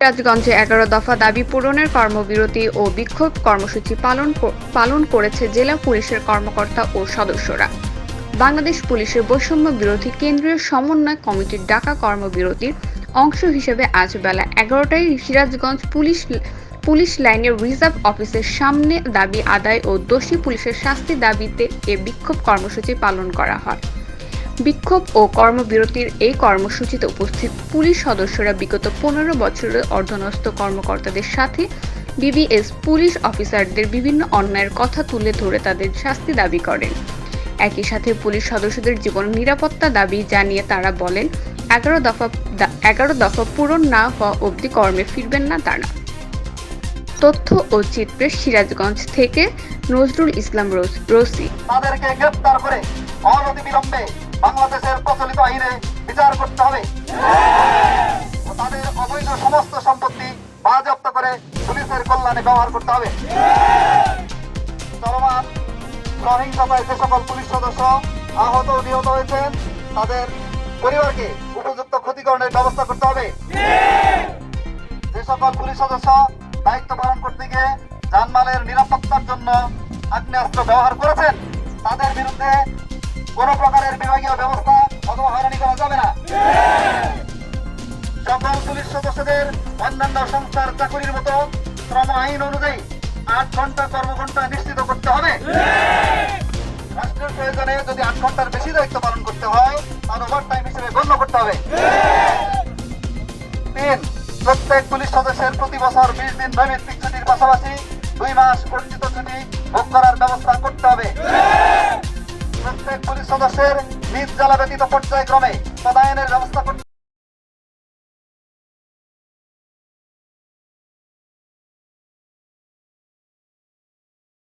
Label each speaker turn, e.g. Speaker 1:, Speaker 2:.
Speaker 1: রাজগঞ্জে এগারো দফা দাবি পূরণের কর্মবিরতি ও বিক্ষোভ কর্মসূচি পালন পালন করেছে জেলা পুলিশের কর্মকর্তা ও সদস্যরা। বাংলাদেশ পুলিশের বৈষম্য বিরোধী কেন্দ্রীয় সমন্বয় কমিটির ডাকা কর্মবিরতির অংশ হিসেবে আজ বেলা এগারোটায় সিরাজগঞ্জ পুলিশ পুলিশ লাইনের রিজার্ভ অফিসের সামনে দাবি আদায় ও দোষী পুলিশের শাস্তি দাবিতে এ বিক্ষোভ কর্মসূচি পালন করা হয়। বিক্ষোভ ও কর্মবিরতির এই কর্মসূচিতে উপস্থিত পুলিশ সদস্যরা বিগত পনেরো বছরের অর্ধনস্থ কর্মকর্তাদের সাথে বিবিএস পুলিশ অফিসারদের বিভিন্ন অন্যায়ের কথা তুলে ধরে তাদের শাস্তি দাবি করেন। একই সাথে পুলিশ সদস্যদের জীবন নিরাপত্তা দাবি জানিয়ে তারা বলেন, এগারো দফা এগারো দফা পূরণ না হওয়া অবধি কর্মে ফিরবেন না তারা। তথ্য ও চিত্রে সিরাজগঞ্জ থেকে নজরুল ইসলাম রোস-
Speaker 2: তাদেরকে গ্রেপ্তার করে অনতি বিলম্বে বাংলাদেশের প্রচলিত আইনে বিচার করতে হবে। তাদের অবৈধ সমস্ত সম্পত্তি বাজেয়াপ্ত করে পুলিশের কল্যাণে ব্যবহার করতে হবে। চলমান সহিংসতায় যে সকল পুলিশ সদস্য আহত নিহত হয়েছেন তাদের পরিবারকে উপযুক্ত ক্ষতিকরণের ব্যবস্থা করতে হবে। যে সকল পুলিশ সদস্য দায়িত্ব পালন করতে গিয়ে যানমালের নিরাপত্তার জন্য আগ্নেয়াস্ত্র ব্যবহার করেছেন তাদের বিরুদ্ধে কোনো প্রকারের বিভাগীয় ব্যবস্থা অথবা হয়রানি করা যাবে না। সকল পুলিশ সদস্যদের অন্যান্য সংস্থার চাকরির মতো শ্রম আইন অনুযায়ী আট ঘণ্টা কর্মঘন্টা নিশ্চিত করতে হবে। রাষ্ট্রের প্রয়োজনে যদি আট ঘণ্টার বেশি দায়িত্ব পালন করতে হয়, তাহলে ওভার টাইম হিসেবে গণ্য করতে হবে। তিন, প্রত্যেক পুলিশ সদস্যের প্রতি বছর বিশ দিন নৈমিত্তিক ছুটির পাশাপাশি দুই মাস অর্জিত ছুটি ভোগ করার ব্যবস্থা করতে হবে। প্রত্যেক পুলিশ সদস্যের নিজ জেলা ব্যতীত পর্যায়ক্রমে পদায়নের ব্যবস্থা